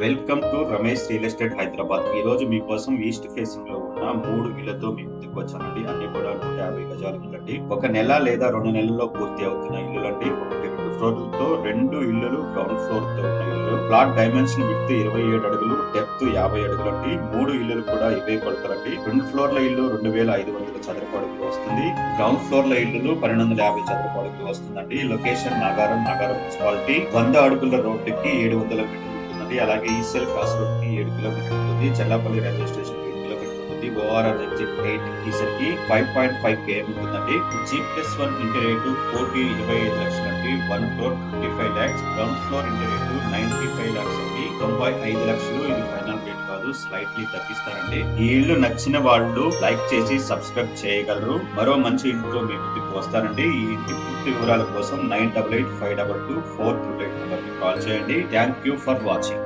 Welcome to Ramesh real estate Hyderabad. ఈ రోజు మీకోసం ఈస్ట్ ఫేసింగ్లో ఉన్న మూడు ఇళ్ళతో మీ ముందుకు వచ్చానండి. అన్ని కూడా నూట యాభై గజాలు ఇల్లండి ఒక నెల లేదా రెండు నెలల్లో పూర్తి అవుతున్న ఇల్లులండి. ఒకటి రెండు ఫ్లోర్లతో రెండు ఇల్లులు గ్రౌండ్ ఫ్లోర్తో ఉన్న ఇల్లు ప్లాట్ డైమెన్షన్ విత్ ఇరవై ఏడు అడుగులు డెప్త్ యాభై అడుగులు అండి మూడు ఇల్లులు కూడా ఇవే కొడతారండి. రెండు ఫ్లోర్ల ఇల్లు రెండు వేల ఐదు వందల చదరపు అడుగులు వస్తుంది. గ్రౌండ్ ఫ్లోర్ల ఇల్లు పన్నెండు వందల యాభై చదరపు అడుగులు వస్తుందండి. Location Nagaram Nagaram municipality. వంద అడుగుల రోడ్డుకి ఏడు వందల మీటర్లు ఉంటుంది. అలాగే ఈసెల్ క్రాస్ రోడ్కి ఏడు కిలోమీటర్ ఉంటుంది. చెల్లాపల్లి రైల్వే స్టేషన్ ఏడు కిలోమీటర్ ఉంటుంది. ఓఆర్ఆర్ ఎగ్జిట్ ఎయిట్ ఈసెల్కి ఫైవ్ పాయింట్ ఫైవ్ కేఎం ఉంటుందండి. G plus one entire rate కోటి ఇరవై ఐదు లక్షలు అండి one floor fifty five lakhs ground floor entire rate ninety five lakhs అండి తొంభై ఐదు లక్షలు రోజు స్లైట్లీ తగ్గిస్తారండి. ఈ ఇల్లు నచ్చిన వాళ్ళు లైక్ చేసి సబ్స్క్రైబ్ చేయగలరు. మరో మంచి ఇంట్లో మీ ముందుకు వస్తారండి ఈ ఇంటి పూర్తి వివరాల కోసం nine double eight five double two four two eight call చేయండి. Thank you for watching